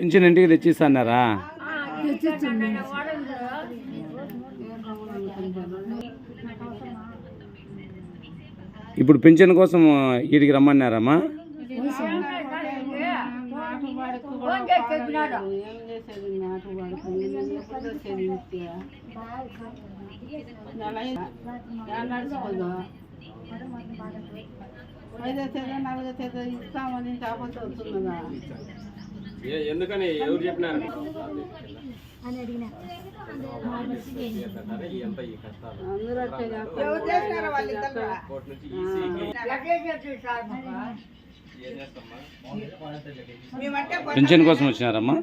Pension ఇంటికి తెచ్చిస్తాన్నారా? ఇప్పుడు pension కోసం వీడికి రమ్మన్నారమ్మా? ఐదో తేదో నాలుగో తేదో ఇస్తామని కాకపోతే వస్తున్నదా ఎందుకని ఎవరు చెప్పినారు? పింఛన్ కోసం వచ్చినారమ్మా?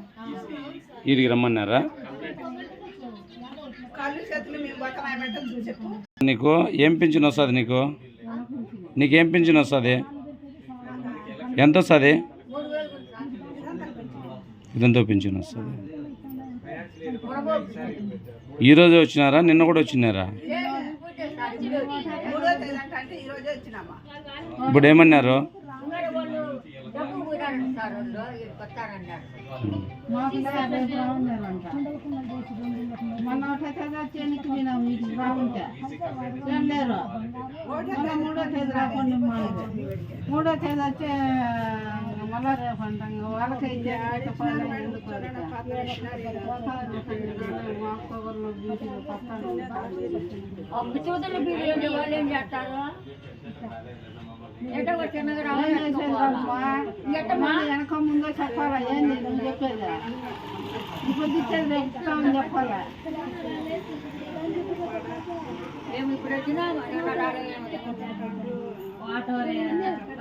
వీడికి రమ్మన్నారా? నీకు ఏం పింఛన్ వస్తుంది నీకు? నీకేం పింఛన్ వస్తుంది? ఎంత వస్తుంది? ఇదంతా పింఛన్ వస్తుంది. ఈరోజే వచ్చినారా? నిన్న కూడా వచ్చినారా? ఇప్పుడు ఏమన్నారు? మూడో తేదీ రాకుండా మూడో తేదీ వచ్చే మళ్ళా రేపు అంటాం వాళ్ళకైతే ఆడితే బిర్యానీ వాళ్ళు ఏం చేస్తారు ఎటో వెనక ముందో చెప్పాలా ఏంది నువ్వు చెప్పేది ఇప్పుడు ఇచ్చేది రేపు ఇస్తామని చెప్పాలా మేము ఇప్పుడు వచ్చినా